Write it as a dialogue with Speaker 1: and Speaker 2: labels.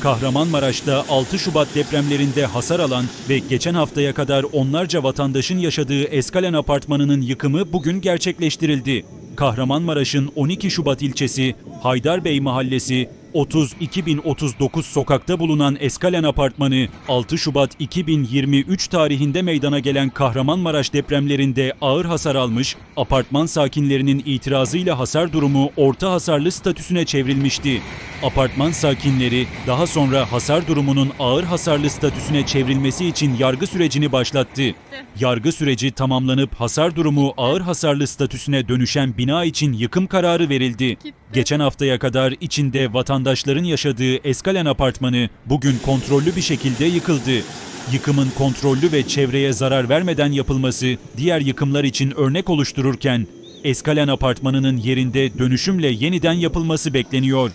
Speaker 1: Kahramanmaraş'ta 6 Şubat depremlerinde hasar alan ve geçen haftaya kadar onlarca vatandaşın yaşadığı Eskalen Apartmanı'nın yıkımı bugün gerçekleştirildi. Kahramanmaraş'ın 12 Şubat ilçesi Haydarbey Mahallesi 32039 sokakta bulunan Eskalen Apartmanı 6 Şubat 2023 tarihinde meydana gelen Kahramanmaraş depremlerinde ağır hasar almış, apartman sakinlerinin itirazıyla hasar durumu orta hasarlı statüsüne çevrilmişti. Apartman sakinleri daha sonra hasar durumunun ağır hasarlı statüsüne çevrilmesi için yargı sürecini başlattı. Yargı süreci tamamlanıp hasar durumu ağır hasarlı statüsüne dönüşen bina için yıkım kararı verildi. Geçen haftaya kadar içinde vatandaşların yaşadığı Eskalen Apartmanı bugün kontrollü bir şekilde yıkıldı. Yıkımın kontrollü ve çevreye zarar vermeden yapılması diğer yıkımlar için örnek oluştururken Eskalen Apartmanı'nın yerinde dönüşümle yeniden yapılması bekleniyor.